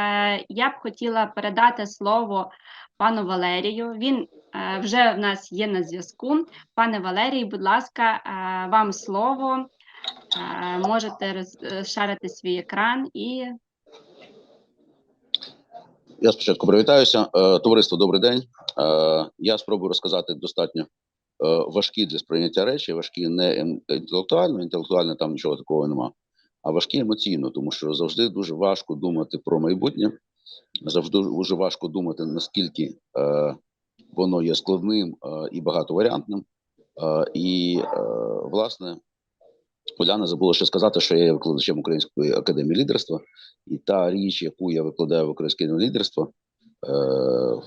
Е, Я б хотіла передати слово пану Валерію. Він е, вже в нас є на зв'язку. Пане Валерій, будь ласка, е, вам слово. Можете розшарити свій екран і Я спочатку привітаюся. Товариство, добрий день. Я спробую розказати достатньо важкі для сприйняття речі, важкі не інтелектуально, інтелектуально там нічого такого нема, а важкі емоційно, тому що завжди дуже важко думати про майбутнє, завжди дуже важко думати, наскільки е, воно є складним е, і багатоваріантним. Е, І, е, власне, Уляна забула ще сказати, що я є викладачем Української академії лідерства, і та річ, яку я викладаю в Українській академії лідерства, е,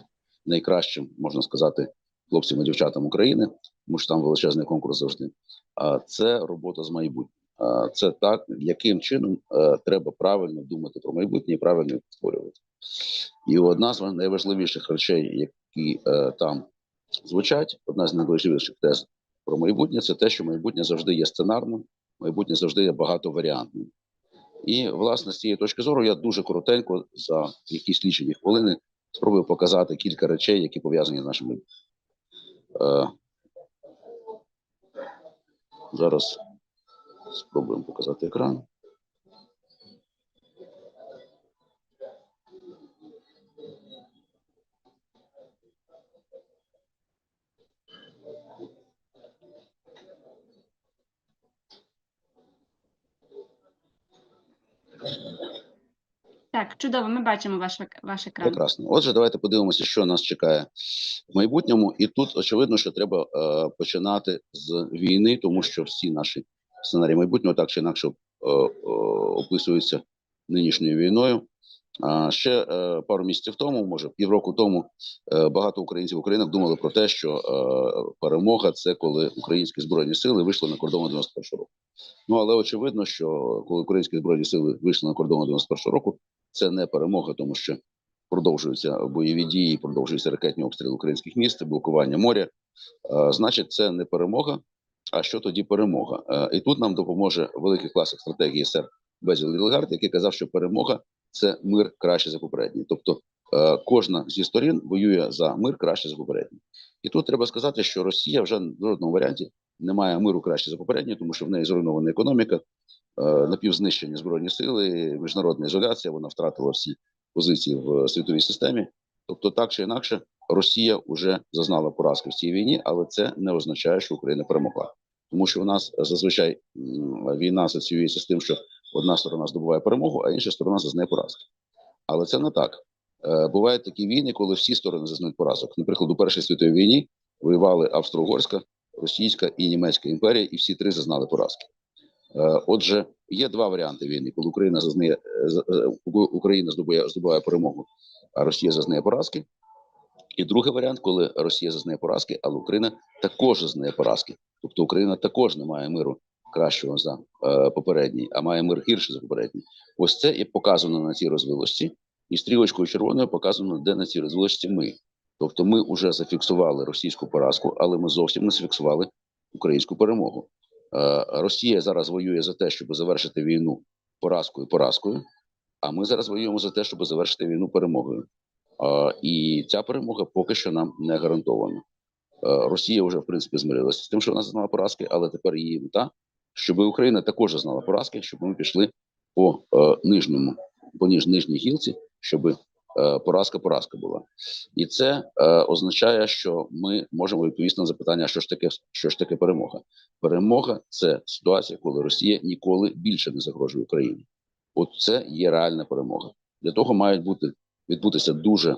найкращим, можна сказати, хлопцям і дівчатам України, тому що там величезний конкурс завжди. А це робота з майбутнім. Це так, яким чином е, треба правильно думати про майбутнє і правильно створювати. І одна з найважливіших речей, які е, там звучать, одна з найважливіших тез про майбутнє, це те, що майбутнє завжди є сценарним, майбутнє завжди є багатоваріантним. І, власне, з цієї точки зору, я дуже коротенько за якісь лічені хвилини спробую показати кілька речей, які пов'язані з нашим. Е, зараз спробуємо показати екран. так, чудово, ми бачимо ваш, ваш екран. Прекрасно. Отже, давайте подивимося, що нас чекає в майбутньому. І тут очевидно, що треба е, починати з війни, тому що всі наші сценарії майбутнього так чи інакше е, е, нинішньою війною. А ще е, пару місяців тому, може півроку тому, багато українців українок думали про те, що перемога це коли українські збройні сили вийшли на кордон 91 року. Ну але очевидно, що коли українські збройні сили вийшли на кордон 91 року, це не перемога, тому що продовжуються бойові дії, продовжуються ракетні обстріли українських міст, блокування моря. Значить, це не перемога. А що тоді перемога? Е, І тут нам допоможе великий класик стратегії сер Безіл Лілгард, який казав, що перемога це мир краще за попередній. Тобто е, кожна зі сторін воює за мир краще за попередній. І тут треба сказати, що Росія вже в жодному варіанті не має миру краще за попередній, тому що в неї зруйнована економіка, е, напівзнищені збройні сили, міжнародна ізоляція. Вона втратила всі позиції в світовій системі. Тобто, так чи інакше, Росія вже зазнала поразки в цій війні, але це не означає, що Україна перемогла, тому що у нас зазвичай війна асоціюється з тим, що одна сторона здобуває перемогу, а інша сторона зазнає поразки. Але це не так. Е, Бувають такі війни, коли всі сторони зазнають поразок. Наприклад, у Першій світовій війні воювали Австро-Угорська, Російська і Німецька імперія, і всі три зазнали поразки. Е, Отже, є два варіанти війни, коли Україна зазнає е, Україна здобує здобуває перемогу, а Росія зазнає поразки. І другий варіант, коли Росія зазнає поразки, але Україна також зазнає поразки. Тобто Україна також не має миру кращого за е, попередній, а має мир гірше за попередній. Ось це і показано на цій розвилості, і стрілочкою червоною показано, де на цій розвилості ми. Тобто, ми вже зафіксували російську поразку, але ми зовсім не зафіксували українську перемогу. Е, Росія зараз воює за те, щоб завершити війну поразкою поразкою. А ми зараз воюємо за те, щоб завершити війну перемогою. Е, І ця перемога поки що нам не гарантована. Е, Росія вже в принципі змирилася з тим, що вона зазнала поразки, але тепер її мета, щоб Україна також зазнала поразки, щоб ми пішли по е, нижньому, по ніж нижній гілці, щоб е, поразка поразка була. І це означає, що ми можемо відповісти на запитання, що ж таке, що ж таке перемога. Перемога це ситуація, коли Росія ніколи більше не загрожує Україні. От це є реальна перемога. Для того мають бути відбутися дуже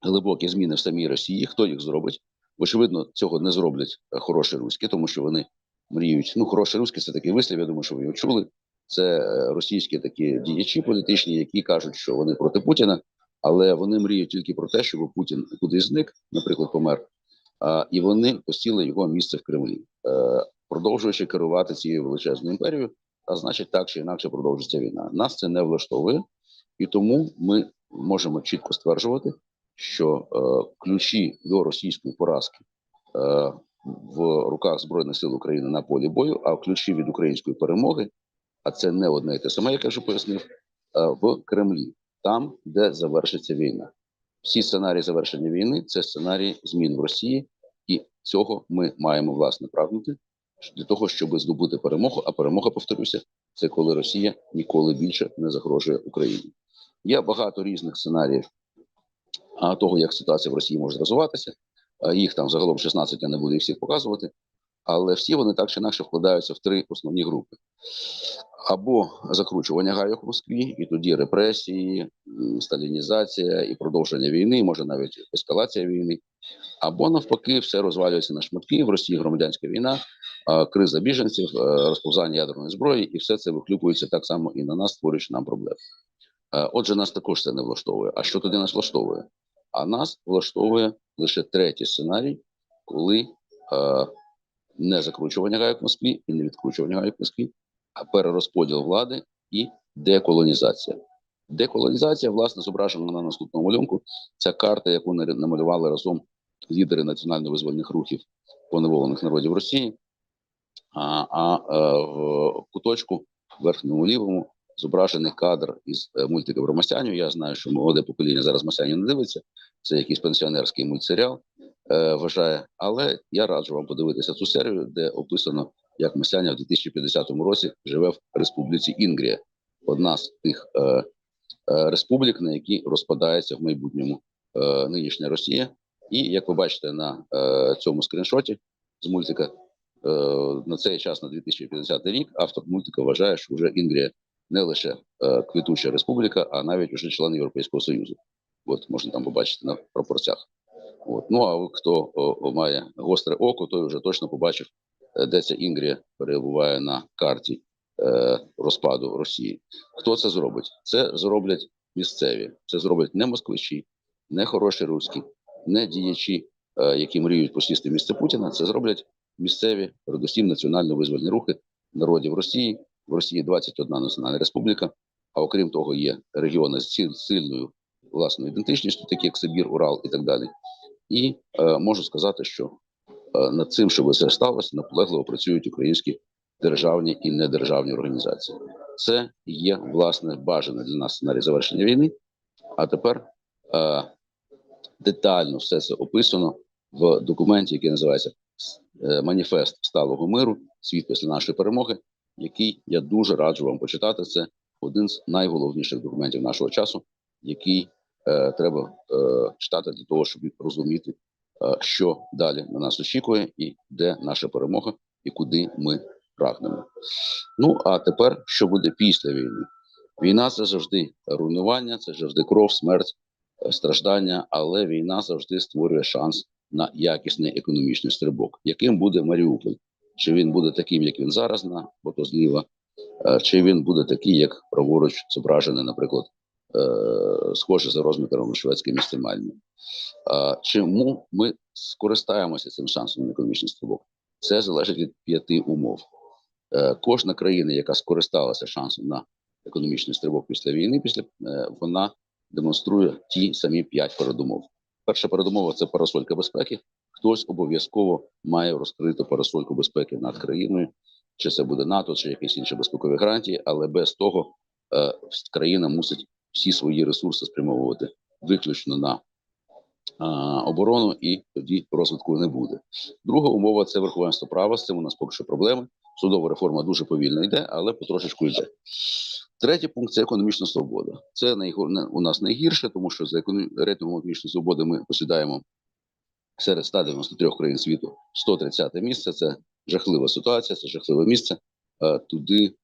глибокі зміни в самій Росії. Хто їх зробить? Очевидно, цього не зроблять е, хороші руські, тому що вони мріють. Ну, хороші руські це такий вислів. Я думаю, що ви його чули. Це е, російські такі діячі політичні, які кажуть, що вони проти Путіна, але вони мріють тільки про те, щоб Путін кудись зник, наприклад, помер. А, і вони посіли його місце в Кремлі, е, продовжуючи керувати цією величезною імперією. А значить, так чи інакше продовжиться війна. Нас це не влаштовує, і тому ми можемо чітко стверджувати, що е, ключі до російської поразки е, в руках збройних сил України на полі бою, а ключі від української перемоги, а це не одне і те саме, як я вже пояснив, е, в Кремлі. там, де завершиться війна. Всі сценарії завершення війни це сценарії змін в Росії, і цього ми маємо власне прагнути для того, щоб здобути перемогу. А перемога, повторюся, це коли Росія ніколи більше не загрожує Україні. Є багато різних сценаріїв того, як ситуація в Росії може розвиватися. Їх там загалом 16, я не буду їх всіх показувати, але всі вони так чи інакше вкладаються в три основні групи: або закручування гайок в Москві, і тоді репресії, сталінізація і продовження війни, може навіть ескалація війни, або навпаки, все розвалюється на шматки. В Росії громадянська війна, криза біженців, е, розповзання ядерної зброї, і все це вихлюпується так само і на нас, створюючи нам проблеми. Е, Отже, нас також це не влаштовує. А що тоді нас влаштовує? А нас влаштовує лише третій сценарій, коли е, не закручування гайок Москві і не відкручування гайок Москві, а перерозподіл влади і деколонізація. Деколонізація, власне, зображена на наступному малюнку. Ця карта, яку намалювали разом лідери національно-визвольних рухів поневолених народів Росії. А, а е, в куточку верхньому лівому зображений кадр із е, мультика про Масяню. Я знаю, що молоде покоління зараз Масяню не дивиться. Це якийсь пенсіонерський мультсеріал, е, вважає. Але я раджу вам подивитися цю серію, де описано, як Масяня в 2050 році живе в республіці Інгрія, одна з тих е, е, республік, на які розпадається в майбутньому е, нинішня Росія. І як ви бачите на е, цьому скріншоті з мультика, е, на цей час, на 2050 рік, автор мультика вважає, що вже Інгрія не лише е, квітуча республіка, а навіть уже член Європейського Союзу. От можна там побачити на пропорціях. От. Ну а хто о, має гостре око, той вже точно побачив, е, де ця Інгрія перебуває на карті е, розпаду Росії. Хто це зробить? Це зроблять місцеві. Це зроблять не москвичі, не хороші руські, не діячі, е, які мріють посісти місце Путіна. Це зроблять місцеві, передусім національно-визвольні рухи народів Росії. В Росії 21 національна республіка. А окрім того, є регіони з сильною власною ідентичністю, такі як Сибір, Урал і так далі. І е, можу сказати, що е, над цим, щоб це сталося, наполегливо працюють українські державні і недержавні організації. Це є власне бажане для нас сценарій завершення війни. А тепер е, детально все це описано в документі, який називається е, Маніфест сталого миру, світ після нашої перемоги, який я дуже раджу вам почитати. Це один з найголовніших документів нашого часу, який е, треба е, читати для того, щоб розуміти, е, що далі на нас очікує, і де наша перемога, і куди ми прагнемо. Ну а тепер що буде після війни? Війна це завжди руйнування, це завжди кров, смерть, е, страждання, але війна завжди створює шанс на якісний економічний стрибок. Яким буде Маріуполь? Чи він буде таким, як він зараз на фото зліва, е, чи він буде такий, як праворуч зображений, наприклад, е, схоже за розміром шведське місто Мальмі. Чому ми скористаємося цим шансом на економічний стрибок? Це залежить від п'яти умов. Е, Кожна країна, яка скористалася шансом на економічний стрибок після війни, після вона демонструє ті самі п'ять передумов. Перша передумова це парасолька безпеки. Хтось обов'язково має розкрити парасольку безпеки над країною, чи це буде НАТО, чи якісь інші безпекові гарантії, але без того е, країна мусить всі свої ресурси спрямовувати виключно на а, оборону, і тоді розвитку не буде. Друга умова це верховенство права. З цим у нас поки що проблеми. Судова реформа дуже повільно йде, але потрошечку йде. Третій пункт це економічна свобода. Це у нас найгірше, тому що за рейтингом економічної свободи ми посідаємо серед 193 країн світу 130 місце. Це жахлива ситуація, це жахливе місце. Е, Туди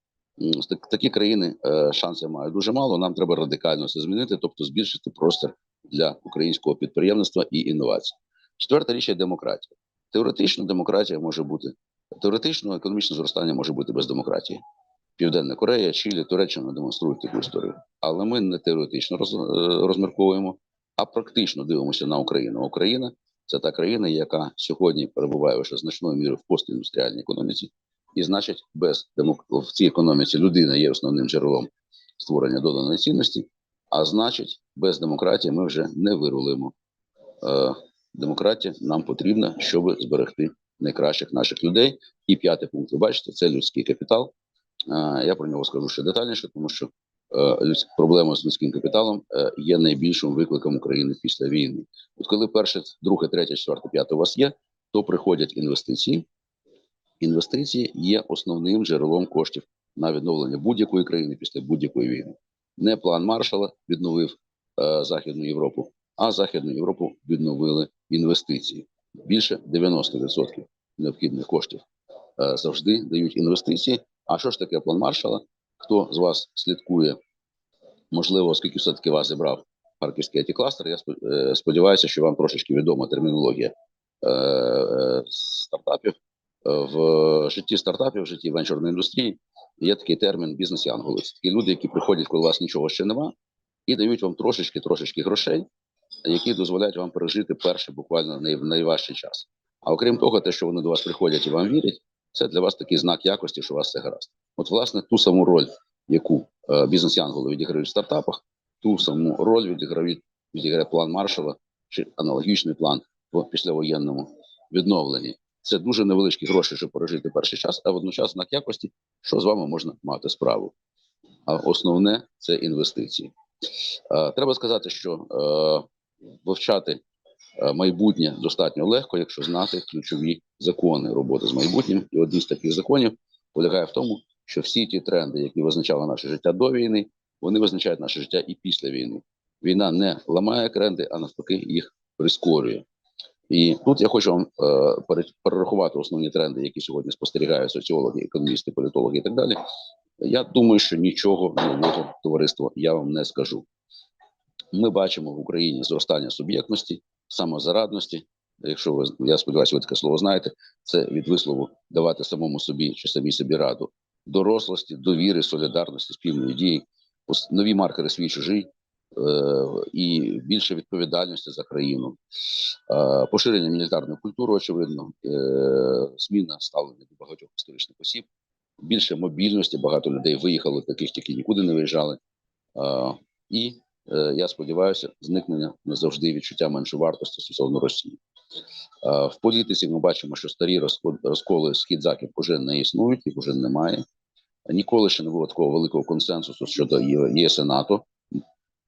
такі країни е, шансів мають дуже мало. Нам треба радикально це змінити, тобто збільшити простір для українського підприємництва і інновацій. Четверта річ є демократія. Теоретично демократія може бути теоретично, економічне зростання може бути без демократії. Південна Корея, Чилі, Туреччина демонструють таку історію. Але ми не теоретично е, розмірковуємо, а практично дивимося на Україну. Україна це та країна, яка сьогодні перебуває вже значною мірою в постіндустріальній економіці, і значить, без демок... в цій економіці людина є основним джерелом створення доданої цінності. А значить, без демократії ми вже не вирулимо. Е, демократія нам потрібна, щоб зберегти найкращих наших людей. І п'ятий пункт, ви бачите, це людський капітал. Е, я про нього скажу ще детальніше, тому що проблема з людським капіталом е, є найбільшим викликом України після війни. От коли перше, друге, третє, четверте, п'яте у вас є, то приходять інвестиції. Інвестиції є основним джерелом коштів на відновлення будь-якої країни після будь-якої війни. Не план Маршала відновив е, Західну Європу, а Західну Європу відновили інвестиції. Більше 90% необхідних коштів е, завжди дають інвестиції. А що ж таке план Маршала? Хто з вас слідкує? Можливо, оскільки все-таки вас зібрав харківський it кластер я е, сподіваюся, що вам трошечки відома термінологія е, е, стартапів. В житті стартапів, в житті венчурної індустрії є такий термін бізнес-янголи. Це такі люди, які приходять, коли у вас нічого ще нема, і дають вам трошечки, трошечки грошей, які дозволяють вам пережити перший буквально най, найважчий час. А окрім того, те, що вони до вас приходять і вам вірять, це для вас такий знак якості, що у вас все гаразд. От, власне, ту саму роль, яку е, бізнес-янголи відіграють в стартапах, ту саму роль відіграють відіграє план Маршала чи аналогічний план в післявоєнному відновленні. Це дуже невеличкі гроші, щоб пережити перший час, а водночас знак якості, що з вами можна мати справу. А основне це інвестиції. Е, Треба сказати, що е, вивчати е, майбутнє достатньо легко, якщо знати ключові закони роботи з майбутнім. І один з таких законів полягає в тому, що всі ті тренди, які визначали наше життя до війни, вони визначають наше життя і після війни. Війна не ламає тренди, а навпаки їх прискорює. І тут я хочу вам е, перерахувати основні тренди, які сьогодні спостерігають соціологи, економісти, політологи і так далі. Я думаю, що нічого нового товариство я вам не скажу. Ми бачимо в Україні зростання суб'єктності, самозарадності. Якщо ви я сподіваюся, ви таке слово знаєте, це від вислову давати самому собі чи самій собі раду, дорослості, довіри, солідарності, спільної дії, нові маркери свій чужий е, і більше відповідальності за країну, е, поширення мілітарної культури, очевидно, е, зміна ставлення до багатьох історичних осіб, більше мобільності. Багато людей виїхали, таких, які нікуди не виїжджали. І я сподіваюся, зникнення назавжди відчуття меншовартості стосовно Росії. Е, В політиці ми бачимо, що старі розколи схід захід вже не існують, їх вже немає. Ніколи ще не було такого великого консенсусу щодо ЄС і НАТО.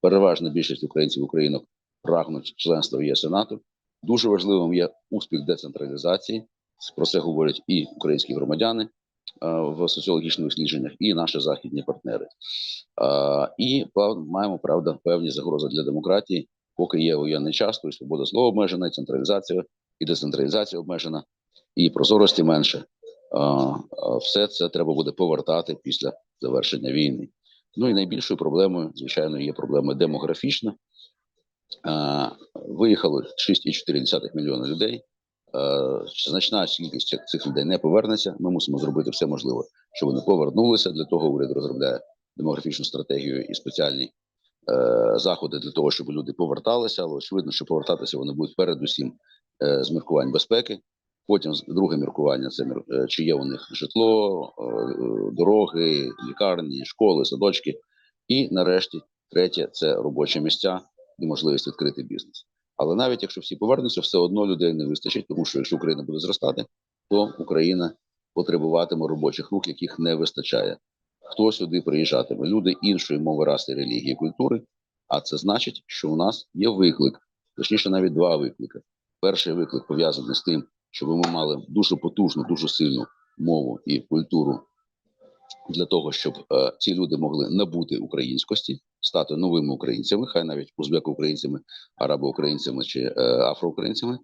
Переважна більшість українців українок прагнуть членства в ЄС і НАТО. Дуже важливим є успіх децентралізації. Про це говорять і українські громадяни е, в соціологічних дослідженнях, і наші західні партнери. Е, І маємо правда певні загрози для демократії, поки є воєнний час, то і свобода слова обмежена, і централізація, і децентралізація обмежена, і прозорості менше. Все це треба буде повертати після завершення війни. Ну і найбільшою проблемою, звичайно, є проблема демографічна. Виїхало 6,4 мільйона людей. Значна кількість цих- людей не повернеться. Ми мусимо зробити все можливе, щоб вони повернулися. Для того уряд розробляє демографічну стратегію і спеціальні заходи для того, щоб люди поверталися. Але очевидно, що повертатися вони будуть передусім е, з міркувань безпеки. Потім друге міркування це е, чи є у них житло, е, е, дороги, лікарні, школи, садочки. І нарешті третє це робочі місця і можливість відкрити бізнес. Але навіть якщо всі повернуться, все одно людей не вистачить, тому що якщо Україна буде зростати, то Україна потребуватиме робочих рук, яких не вистачає. Хто сюди приїжджатиме? Люди іншої мови, раси, релігії, культури. А це значить, що у нас є виклик, точніше, навіть два виклики. Перший виклик пов'язаний з тим, щоб ми мали дуже потужну, дуже сильну мову і культуру для того, щоб е, ці люди могли набути українськості, стати новими українцями, хай навіть узбеко-українцями, арабо-українцями чи е, афроукраїнцями.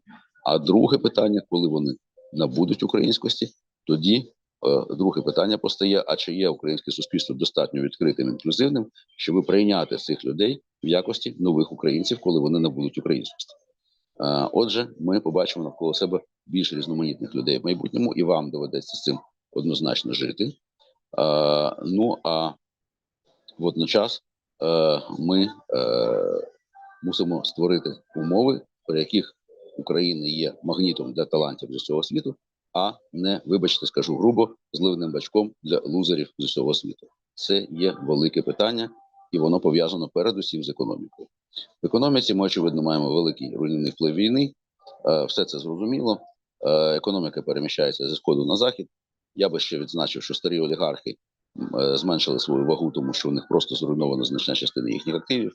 А друге питання, коли вони набудуть українськості, тоді друге питання постає: а чи є українське суспільство достатньо відкритим інклюзивним, щоб прийняти цих людей в якості нових українців, коли вони набудуть українськості? Е, Отже, ми побачимо навколо себе більше різноманітних людей в майбутньому, і вам доведеться з цим однозначно жити. Е, ну а водночас е, ми е, мусимо створити умови, при яких Україна є магнітом для талантів з усього світу, а не, вибачте, скажу грубо, зливним бачком для лузерів з усього світу. Це є велике питання, і воно пов'язано передусім з економікою. В економіці ми очевидно маємо великий руйнівний вплив війни. Е, Все це зрозуміло. Е, Економіка переміщається зі сходу на захід. Я би ще відзначив, що старі олігархи е, зменшили свою вагу, тому що у них просто зруйнована значна частина їхніх активів,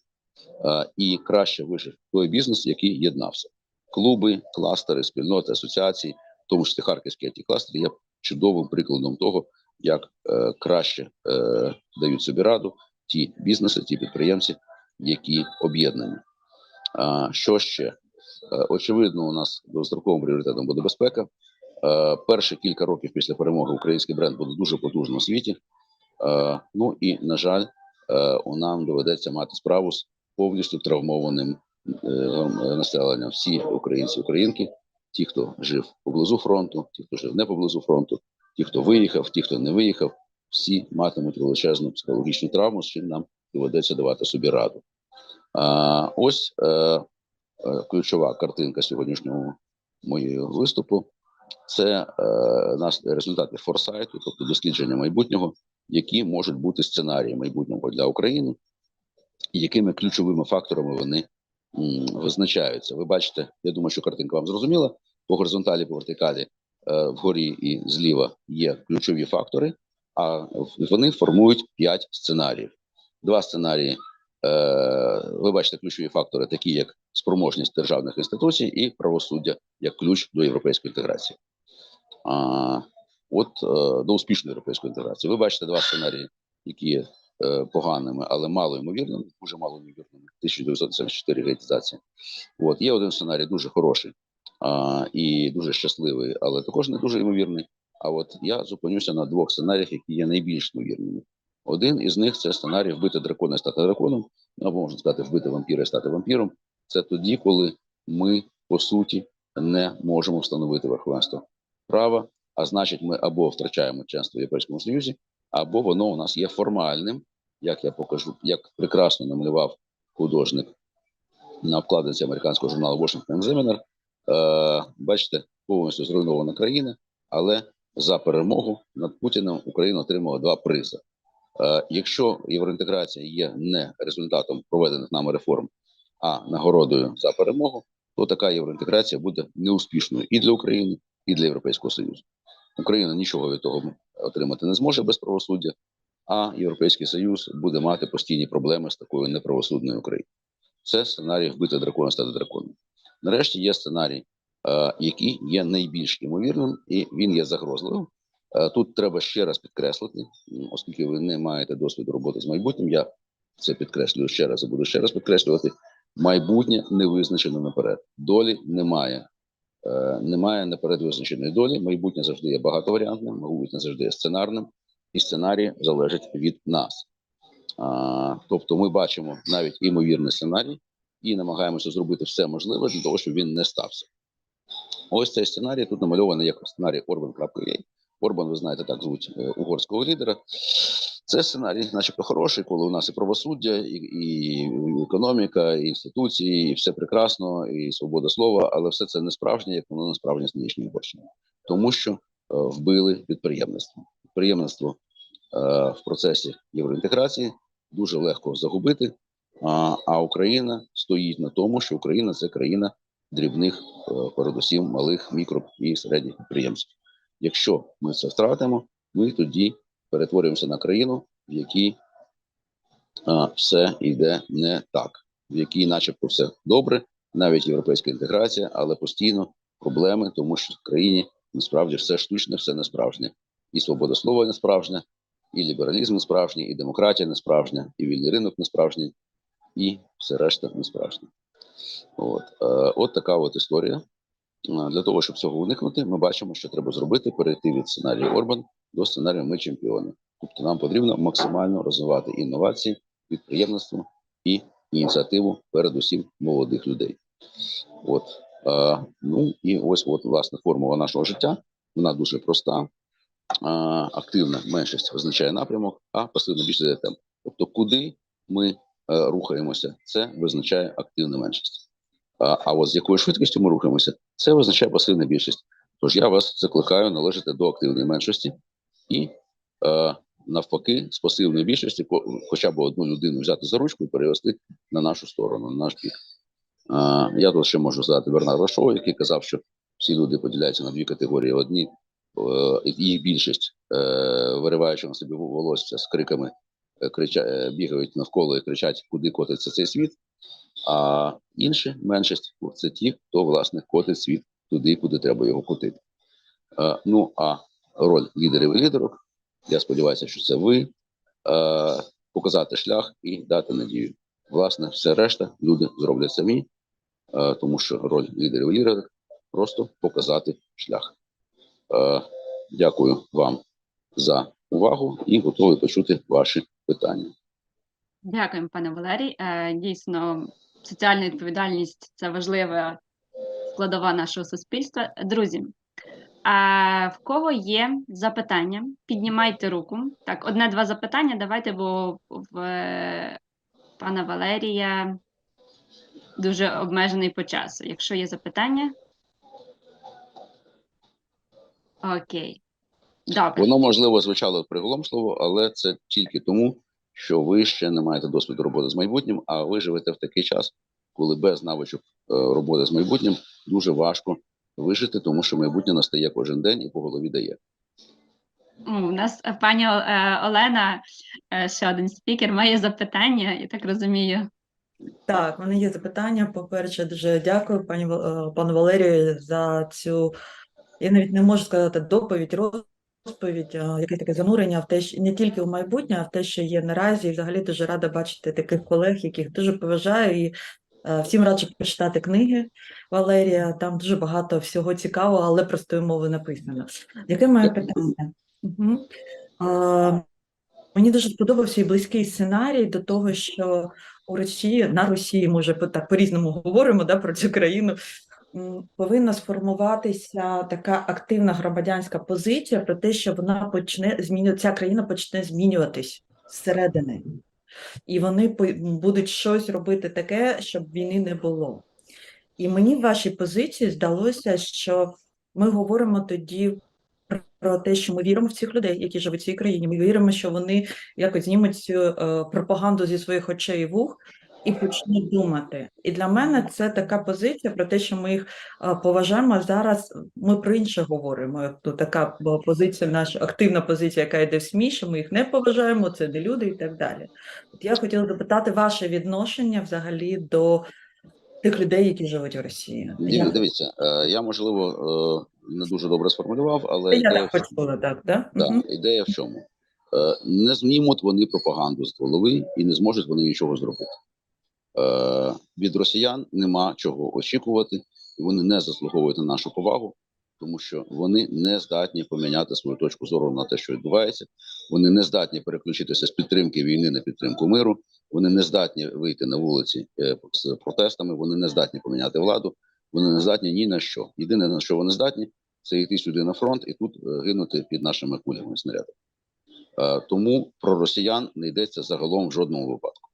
і краще вижив той бізнес, який єднався. Клуби, кластери, спільноти, асоціації, тому числі харківські it кластери є чудовим прикладом того, як е, краще е, дають собі раду ті бізнеси, ті підприємці, які об'єднані. А, що ще? Е, Очевидно, у нас довгостроковим пріоритетом буде безпека. Е, Перші кілька років після перемоги український бренд буде дуже потужно у світі. Е, Ну і на жаль, нам доведеться мати справу з повністю травмованим е, населенням. Всі українці, українки, ті, хто жив поблизу фронту, ті, хто жив не поблизу фронту, ті, хто виїхав, ті, хто не виїхав, всі матимуть величезну психологічну травму, з чим нам доведеться давати собі раду. А, ось е, е, ключова картинка сьогоднішнього моєї виступу. Це е, нас результати форсайту, тобто дослідження майбутнього, які можуть бути сценарії майбутнього для України, і якими ключовими факторами вони визначаються. Ви бачите, я думаю, що картинка вам зрозуміла. По горизонталі, по вертикалі, е, вгорі і зліва є ключові фактори, а вони формують п'ять сценаріїв. Два сценарії Е, ви бачите ключові фактори, такі як спроможність державних інституцій і правосуддя як ключ до європейської інтеграції. От е, до успішної європейської інтеграції. Ви бачите два сценарії, які поганими, але мало ймовірними, дуже мало ймовірними. 1974 реалізація. От є один сценарій дуже хороший а, і дуже щасливий, але також не дуже ймовірний. А от я зупинюся на двох сценаріях, які є найбільш ймовірними. Один із них це сценарій вбити дракона і стати драконом, або можна сказати, вбити вампіра і стати вампіром. Це тоді, коли ми по суті не можемо встановити верховенство права, а значить, ми або втрачаємо членство в Європейському Союзі, або воно у нас є формальним, як я покажу, як прекрасно намалював художник на обкладинці американського журналу Washington Examiner. Е, бачите, повністю зруйнована країна, але за перемогу над Путіним Україна отримала два призи. Е, Якщо євроінтеграція є не результатом проведених нами реформ, а нагородою за перемогу, то така євроінтеграція буде неуспішною і для України, і для Європейського Союзу. Україна нічого від того отримати не зможе без правосуддя, а Європейський Союз буде мати постійні проблеми з такою неправосудною Україною. Це сценарій вбити дракона, стати драконом. Нарешті є сценарій, е, який є найбільш ймовірним, і він є загрозливим. Е, Тут треба ще раз підкреслити, оскільки ви не маєте досвіду роботи з майбутнім. Я це підкреслюю ще раз і буду ще раз підкреслювати. Майбутнє не визначено наперед. Долі немає. Е, Немає наперед визначеної долі. Майбутнє завжди є багатоваріантним, майбутнє завжди є сценарним, і сценарій залежить від нас. А, тобто, ми бачимо навіть імовірний сценарій і намагаємося зробити все можливе для того, щоб він не стався. Ось цей сценарій тут намальований як сценарій Orban.ua. Орбан, ви знаєте, так звуть е, угорського лідера. Це сценарій, начебто, хороший, коли у нас і правосуддя, і, і економіка, і інституції, і все прекрасно, і свобода слова, але все це не справжнє, як воно не справжнє з нинішньою Угорщиною. Тому що е, вбили підприємництво. Підприємництво е, в процесі євроінтеграції дуже легко загубити. А, а Україна стоїть на тому, що Україна це країна дрібних, е, передусім малих, мікро і середніх підприємств. Якщо ми це втратимо, ми тоді перетворюємося на країну, в якій а, все йде не так, в якій, начебто, все добре, навіть європейська інтеграція, але постійно проблеми, тому що в країні насправді все штучне, все не справжнє. І свобода слова не справжня, і лібералізм не справжній, і демократія не справжня, і вільний ринок не справжній, і все решта не справжнє. От, е, от така от історія. Е, Для того, щоб цього уникнути, ми бачимо, що треба зробити перейти від сценарію Орбан до сценарію Ми чемпіони. Тобто нам потрібно максимально розвивати інновації, підприємництво і ініціативу, передусім молодих людей. От е, ну і ось от власне формула нашого життя. Вона дуже проста. Е, активна меншість визначає напрямок, а пасивна більшість дає темп. Тобто, куди ми е, рухаємося, це визначає активна меншість. А, а от з якою швидкістю ми рухаємося, це визначає пасивна більшість. Тож я вас закликаю належати до активної меншості і е, навпаки, з пасивної більшості, хоча б одну людину взяти за ручку і перевести на нашу сторону, на наш бік. Е, я ще можу згадати Бернарда Шоу, який казав, що всі люди поділяються на дві категорії: одні е, їх більшість, е, вириваючи на собі волосся з криками, е, крича, е, бігають навколо і кричать, куди котиться цей світ. А інші меншість це ті, хто власне котить світ туди, куди треба його котити. Е, ну а роль лідерів і лідерок, я сподіваюся, що це ви е, показати шлях і дати надію. Власне, все решта люди зроблять самі, е, тому що роль лідерів і лідерок просто показати шлях. Е, дякую вам за увагу і готовий почути ваші питання. Дякуємо, пане Валерій. Е, Дійсно, соціальна відповідальність це важлива складова нашого суспільства. Друзі, а в кого є запитання, піднімайте руку. Так, одне-два запитання. Давайте, бо в е, пана Валерія дуже обмежений по часу. Якщо є запитання. Окей. Добре. Воно можливо звучало приголомшливо, але це тільки тому, що ви ще не маєте досвіду роботи з майбутнім, а ви живете в такий час, коли без навичок е, роботи з майбутнім дуже важко вижити, тому що майбутнє настає кожен день і по голові дає. У нас е, пані е, Олена, е, ще один спікер, має запитання, я так розумію. Так, в мене є запитання. По-перше, дуже дякую пані пану Валерію за цю, я навіть не можу сказати доповідь, розповідь, а, якесь таке занурення в те, що не тільки в майбутнє, а в те, що є наразі. І взагалі дуже рада бачити таких колег, яких дуже поважаю. І всім раджу почитати книги Валерія. Там дуже багато всього цікавого, але простою мовою написано. Яке моє питання? Угу. А, мені дуже сподобався і близький сценарій до того, що у Росії на Росії, може, так по-різному говоримо да, про цю країну. Повинна сформуватися така активна громадянська позиція про те, що вона почне зміню... ця країна почне змінюватись зсередини, і вони будуть щось робити таке, щоб війни не було. І мені в вашій позиції здалося, що ми говоримо тоді про те, що ми віримо в цих людей, які живуть в цій країні. Ми віримо, що вони якось знімуть цю е, пропаганду зі своїх очей і вух і почнуть думати. І для мене це така позиція про те, що ми їх е, поважаємо. Зараз ми про інше говоримо. То така позиція, наша активна позиція, яка йде в СМІ, що ми їх не поважаємо, це не люди і так далі. От я хотіла запитати ваше відношення взагалі до тих людей, які живуть в Росії. Я, Дивіться, е, я можливо е, не дуже добре сформулював, але я ідея, так почула, так, да? да, Мгм. ідея в чому? Не знімуть вони пропаганду з голови і не зможуть вони нічого зробити. Е, Від росіян нема чого очікувати, і вони не заслуговують на нашу повагу, тому що вони не здатні поміняти свою точку зору на те, що відбувається. Вони не здатні переключитися з підтримки війни на підтримку миру. Вони не здатні вийти на вулиці е, з протестами. Вони не здатні поміняти владу. Вони не здатні ні на що. Єдине на що вони здатні, це йти сюди на фронт і тут е, гинути під нашими кулями снарядами. Тому про росіян не йдеться загалом в жодному випадку.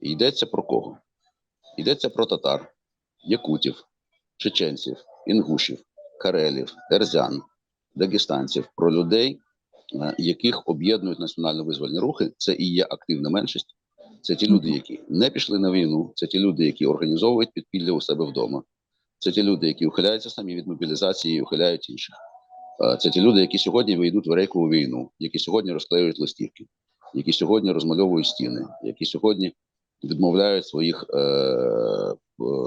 Йдеться про кого? Йдеться про татар, якутів, чеченців, інгушів, карелів, ерзян, дагестанців, про людей, е, яких об'єднують національно-визвольні рухи. Це і є активна меншість. Це ті люди, які не пішли на війну, це ті люди, які організовують підпілля у себе вдома. Це ті люди, які ухиляються самі від мобілізації і ухиляють інших. Е, Це ті люди, які сьогодні вийдуть в рейкову війну, які сьогодні розклеюють листівки, які сьогодні розмальовують стіни, які сьогодні відмовляють своїх е, е,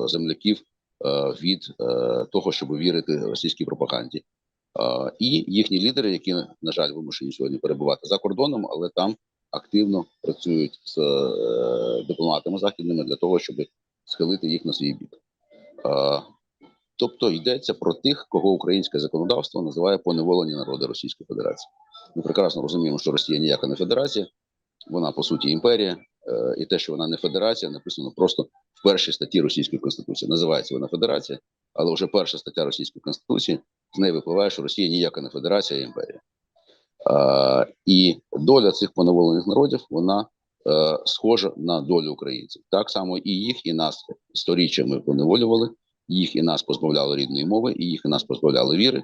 земляків е, від е, того, щоб вірити російській пропаганді. Е, і їхні лідери, які, на жаль, вимушені сьогодні перебувати за кордоном, але там активно працюють з е, дипломатами західними для того, щоб схилити їх на свій бік. Е, Тобто йдеться про тих, кого українське законодавство називає поневолені народи Російської Федерації. Ми прекрасно розуміємо, що Росія ніяка не федерація, вона по суті імперія, і те, що вона не федерація, написано просто в першій статті Російської Конституції. Називається вона федерація, але вже перша стаття Російської Конституції з неї випливає, що Росія ніяка не федерація, а імперія. Е, і доля цих поневолених народів вона е, схожа на долю українців. Так само і їх, і нас сторіччями поневолювали, їх і нас позбавляли рідної мови, і їх і нас позбавляли віри,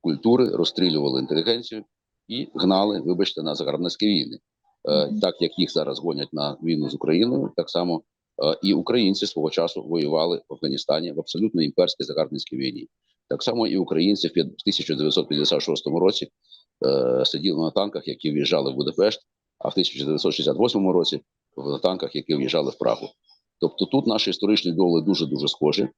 культури, розстрілювали інтелігенцію і гнали, вибачте, на загарбницькі війни. Е, так як їх зараз гонять на війну з Україною, так само е, і українці свого часу воювали в Афганістані в абсолютно імперській загарбницькій війні. Так само і українці в 1956 році е, сиділи на танках, які в'їжджали в Будапешт, а в 1968 році в танках, які в'їжджали в Прагу. Тобто тут наші історичні доли дуже дуже схожі.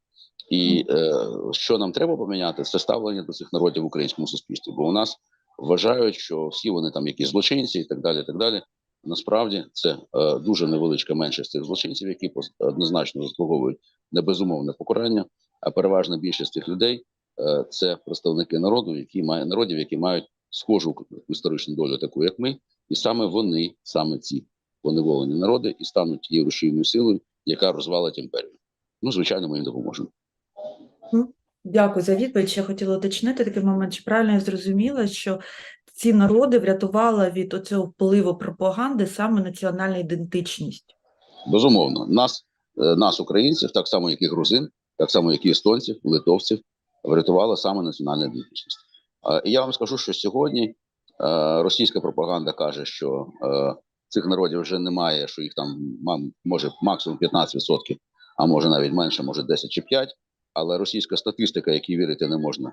І е, що нам треба поміняти, це ставлення до цих народів в українському суспільстві. Бо у нас вважають, що всі вони там якісь злочинці і так далі. І так далі. Насправді це е, дуже невеличка меншість цих злочинців, які однозначно заслуговують на безумовне покарання. А переважна більшість цих людей е, це представники народу, які мають народів, які мають схожу історичну долю, таку як ми, і саме вони, саме ці поневолені народи, і стануть тією рушійною силою, яка розвалить імперію. Ну, звичайно, ми їм допоможемо. Дякую за відповідь. Ще хотіла уточнити такий момент, чи правильно я зрозуміла, що ці народи врятувала від оцього впливу пропаганди саме національна ідентичність. Безумовно, нас, е, нас, українців, так само, як і грузин, так само, як і естонців, литовців, врятувала саме національна ідентичність. І я вам скажу, що сьогодні е, російська пропаганда каже, що е, цих народів вже немає, що їх там може максимум 15%, а може навіть менше, може 10 чи 5. Але російська статистика, якій вірити не можна,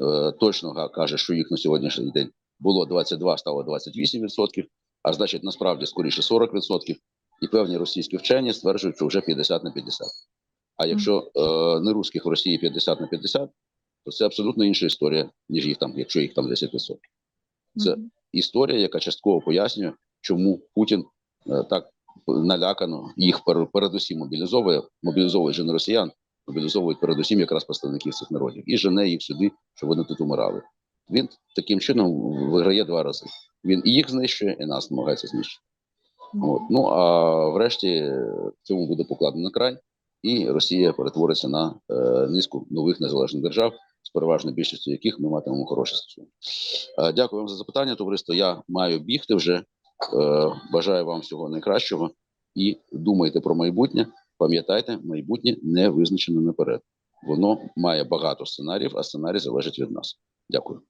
е, точно каже, що їх на сьогоднішній день було 22, стало 28%, а значить, насправді скоріше 40%. І певні російські вчені стверджують, що вже 50 на 50. А якщо е, не русських в Росії 50 на 50, то це абсолютно інша історія, ніж їх там, якщо їх там 10%. Це історія, яка частково пояснює, чому Путін е, так налякано їх передусім мобілізовує, мобілізовує же не росіян, мобілізовують передусім якраз представників цих народів і жене їх сюди, щоб вони тут умирали. Він таким чином виграє два рази. Він і їх знищує, і нас намагається знищити. От. Ну а врешті цьому буде покладено край, і Росія перетвориться на е, низку нових незалежних держав, з переважною більшістю яких ми матимемо хороші стосунки. Е, дякую вам за запитання, товариство. Я маю бігти вже. Е, бажаю вам всього найкращого і думайте про майбутнє. Пам'ятайте, майбутнє не визначено наперед. Воно має багато сценаріїв, а сценарій залежить від нас. Дякую.